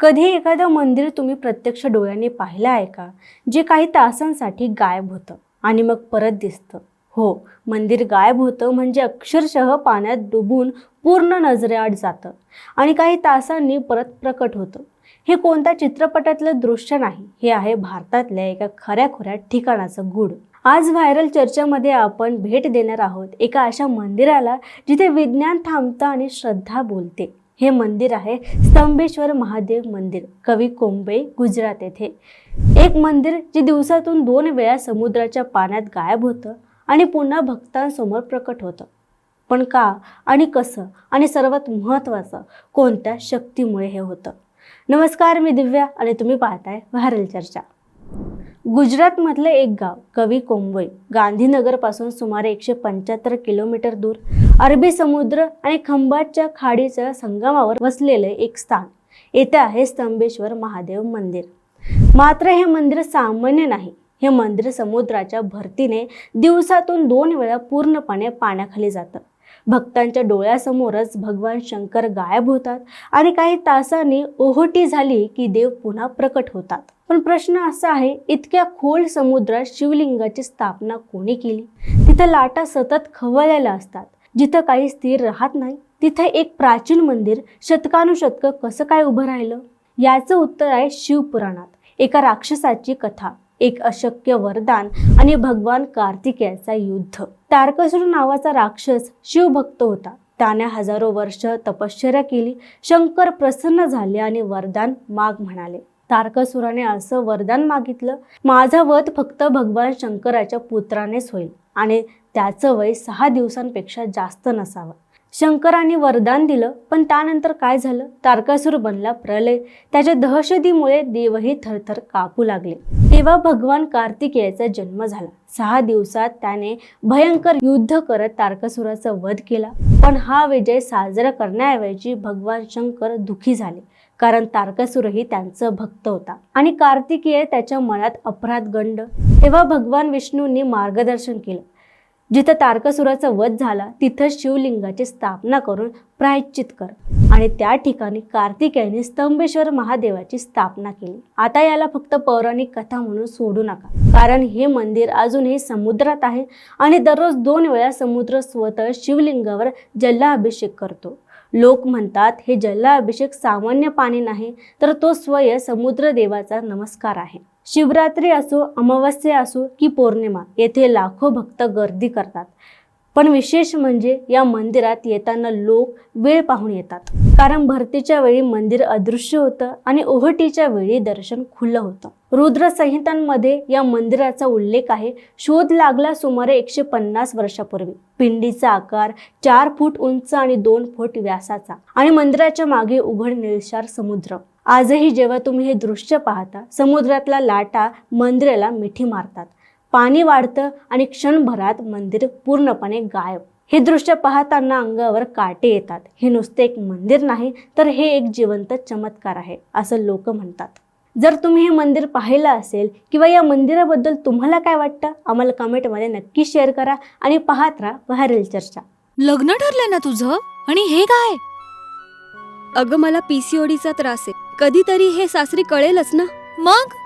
कधी एखादं मंदिर तुम्ही प्रत्यक्ष डोळ्याने पाहिलं आहे का? जे काही तासांसाठी गायब होतं आणि मग परत दिसतं. हो मंदिर गायब होतं म्हणजे अक्षरशः पाण्यात डुबून पूर्ण नजरेआड जातं आणि काही तासांनी परत प्रकट होतं. हे कोणत्या चित्रपटातलं दृश्य नाही हे आहे भारतातल्या एका खऱ्याखुऱ्या ठिकाणाचं गूढ. आज व्हायरल चर्चेमध्ये आपण भेट देणार आहोत एका अशा मंदिराला जिथे विज्ञान थांबतं आणि श्रद्धा बोलते. हे मंदिर आहे. स्तंभेश्वर महादेव मंदिर कवी कोंबे गुजरात येथे. एक मंदिर जे दिवसातून दोन वेळा समुद्राच्या पाण्यात गायब होतं आणि पुन्हा भक्तांसमोर प्रकट होतं. पण का आणि कसं आणि सर्वात महत्त्वाचं कोणत्या शक्तीमुळे हे होतं? नमस्कार मी दिव्या आणि तुम्ही पाहताय व्हायरल चर्चा. गुजरातमधलं एक गाव कवी कोंबई गांधीनगरपासून सुमारे एकशे पंच्याहत्तर किलोमीटर दूर अरबी समुद्र आणि खंबातच्या खाडीच्या संगमावर वसलेलं एक स्थान. येथे आहे स्तंभेश्वर महादेव मंदिर. मात्र हे मंदिर सामान्य नाही. हे मंदिर समुद्राच्या भरतीने दिवसातून दोन वेळा पूर्णपणे पाण्याखाली जातं. भक्तांच्या डोळ्यासमोरच भगवान शंकर गायब होतात आणि काही तासांनी ओहोटी झाली की देव पुन्हा प्रकट होतात. पण प्रश्न असा आहे इतक्या खोल समुद्रात शिवलिंगाची स्थापना कोणी केली? तिथं लाटा सतत खवळलेल्या असतात. जिथं काही स्थिर राहत नाही तिथे एक प्राचीन मंदिर शतकानुशतक कसं काय उभं राहिलं? याचं उत्तर आहे शिवपुराणात एका राक्षसाची कथा एक अशक्य वरदान आणि भगवान कार्तिकेयाचा युद्ध. तारकसूर नावाचा राक्षस शिवभक्त होता. त्याने हजारो वर्ष तपश्चर्या केली शंकर प्रसन्न झाले आणि वरदान माग म्हणाले. तारकासुराने असं वरदान मागितलं माझा वध फक्त भगवान शंकराच्या पुत्रानेच होईल आणि त्याचं वय सहा दिवसांपेक्षा जास्त नसावं. शंकराने वरदान दिलं पण त्यानंतर काय झालं? तारकासूर बनला प्रलय. त्याच्या दहशतीमुळे देवही थरथर कापू लागले. तेव्हा भगवान कार्तिकेयाचा जन्म झाला. सहा दिवसात त्याने भयंकर युद्ध करत तारकासुराचा वध केला. पण हा विजय साजरा करण्याऐवजी भगवान शंकर दुखी झाले. कारण तारकासुरही त्यांचं भक्त होता. आणि कार्तिकेय त्याच्या मनात अपराध गंड. तेव्हा भगवान विष्णूंनी मार्गदर्शन केलं. जिथं तारकासुराचा वध झाला तिथं शिवलिंगाची स्थापना करून प्रायश्चित कर. आणि त्या ठिकाणी कार्तिकेयाने स्तंभेश्वर महादेवाची स्थापना केली. आता याला फक्त पौराणिक कथा म्हणून सोडू नका. कारण हे मंदिर अजूनही समुद्रात आहे आणि दररोज दोन वेळा समुद्र स्वतः शिवलिंगावर जल्लाभिषेक करतो. लोक म्हणतात हे जलाभिषेक सामान्य पाणी नाही तर तो स्वय समुद्र देवाचा नमस्कार आहे. शिवरात्री असो अमावस्या असो की पौर्णिमा येथे लाखो भक्त गर्दी करतात. पण विशेष म्हणजे या मंदिरात येताना लोक वेळ पाहून येतात. कारण भरतीच्या वेळी मंदिर अदृश्य होतं आणि ओहटीच्या वेळी दर्शन खुलं होतं. रुद्र संहितांमध्ये या मंदिराचा उल्लेख आहे. शोध लागला सुमारे एकशे पन्नास वर्षापूर्वी. पिंडीचा आकार चार फूट उंच आणि दोन फूट व्यासाचा आणि मंदिराच्या मागे उघड निळशार समुद्र. आजही जेव्हा तुम्ही हे दृश्य पाहता समुद्रातला लाटा मंदिराला मिठी मारतात. पाणी वाढतं आणि क्षणभरात मंदिर पूर्णपणे गायब. हे दृश्य पाहताना अंगावर काटे येतात. हे नुसते एक मंदिर नाही तर हे एक जिवंत चमत्कार आहे असं लोक म्हणतात. जर तुम्ही हे मंदिर पाहिलं असेल किंवा या मंदिराबद्दल तुम्हाला काय वाटतं आम्हाला कमेंटमध्ये नक्की शेअर करा आणि पाहत राहा व्हायरल चर्चा. लग्न ठरलं ना तुझं? आणि हे काय? अगं मला पीसीओडीचा त्रास आहे. कधीतरी हे सासरी कळेलच ना. मग?